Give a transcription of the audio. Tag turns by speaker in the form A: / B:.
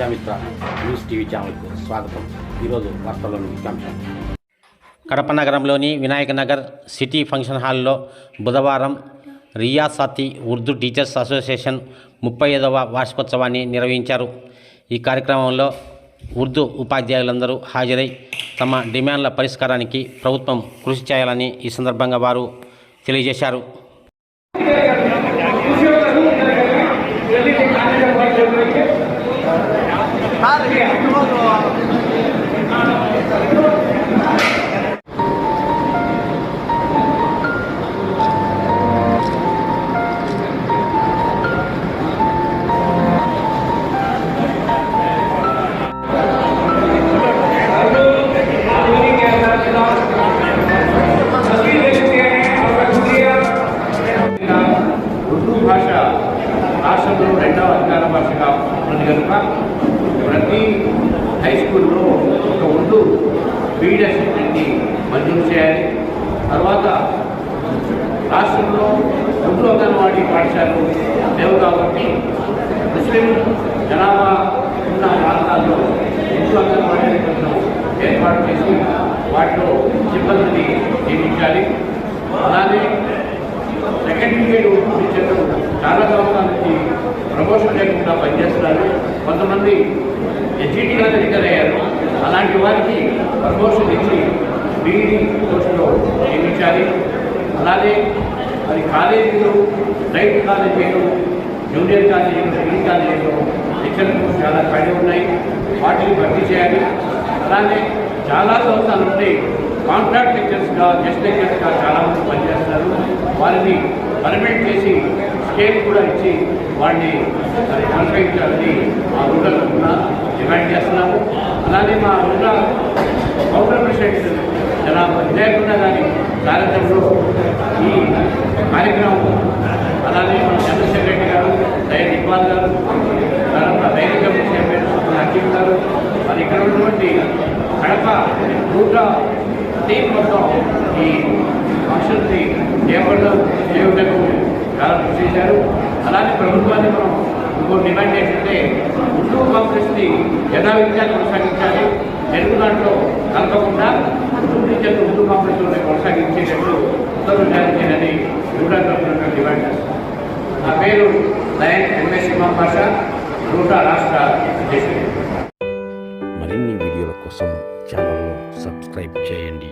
A: Prajamitra news TV ఛానల్కు స్వాగతం. ఈరోజు వార్తల్లోని ముఖ్యాంశాలు
B: కడప నగరంలోని వినాయక నగర్ సిటీ ఫంక్షన్ హాల్లో బుధవారం రియాసతి ఉర్దూ టీచర్స్ అసోసియేషన్ ముప్పై ఐదవ వార్షికోత్సవాన్ని నిర్వహించారు. ఈ కార్యక్రమంలో ఉర్దూ ఉపాధ్యాయులందరూ హాజరై తమ డిమాండ్ల పరిష్కారానికి ప్రభుత్వం కృషి చేయాలని ఈ సందర్భంగా వారు తెలియజేశారు.
C: ఉర్దూ
D: అధికార భాషగా ఉన్నది కనుక ప్రతి హై స్కూల్లో ఒక ఉర్దూ బీడ్ అసిస్టెంట్ని మంజూరు చేయాలి. తర్వాత రాష్ట్రంలో ఉర్దూ అంగన్వాడీ పాఠశాలలు లేవు కాబట్టి ముస్లిం జనాభా ఉన్న ప్రాంతాల్లో ఉర్దూ అంగన్వాడీ ఏర్పాటు చేసి వాటిలో సిబ్బందిని నియమించాలి. అలానే సెకండ్ గ్రేడ్ టీచర్లు చాలా సంవత్సరాల ప్రమోషన్ లేకుండా పనిచేస్తున్నారు. కొంతమంది ఎస్జిటిగానే రిటైర్ అయ్యారు అలాంటి వారికి ప్రమోషన్ ఇచ్చి బీఈడి పోస్టులో నియమించాలి. అలాగే మరి కాలేజీలు రైట్ కాలేజీలు జూనియర్ కాలేజీలు డిగ్రీ కాలేజీలు లెక్చర్లు చాలా ఖాళీ ఉన్నాయి. వాటిని భర్తీ చేయాలి. అలానే చాలా సంస్థలు ఉంటాయి. కాంట్రాక్ట్ లెక్చర్స్గా గెస్ట్ లెక్చర్స్గా చాలామంది పనిచేస్తారు. వారిని పర్మిట్ చేసి స్కేల్ కూడా ఇచ్చి వాడిని కొనసాగించాలని మా రూరల్ కూడా డిమాండ్ చేస్తున్నాము. అలానే మా రూరల్ కౌంటర్ ప్రెసిడెంట్ జనాభా లేకుండా కానీ కార్యక్రమంలో ఈ కార్యక్రమం అలానే మన జనరల్ సెక్రటరీ గారు దయన్ ఇక్బాల్ గారు తర్వాత ధైర్య కమిటీ చైర్మన్ హకీం గారు మరి ఇక్కడ ఉన్నటువంటి కడప నూట టీం మొత్తం ఈ ఫంక్షన్కి చేపట్టడం చేయుటకు చాలా కృషి చేశారు. అలానే ప్రభుత్వాన్ని మనం ఇంకో డిమాండ్ చేస్తుంటే ఉద్యోగ కాంగ్రెస్ని యథావిధిగా కొనసాగించాలి. తెలుగు దాంట్లో కలపకుండా ఉద్యోగ టీచర్లు ఉద్యోగ కాంగ్రెస్లోనే కొనసాగించేటప్పుడు ఉత్తర్వులు జారీ చేయాలని యూడా డిమాండ్ చేస్తాం నా పేరు నయన్ ఎంఎస్ ఇమాం భాష రూటా రాష్ట్ర అధ్యక్షుడు.
E: మరిన్ని వీడియోల కోసం ఛానల్ను సబ్స్క్రైబ్ చేయండి.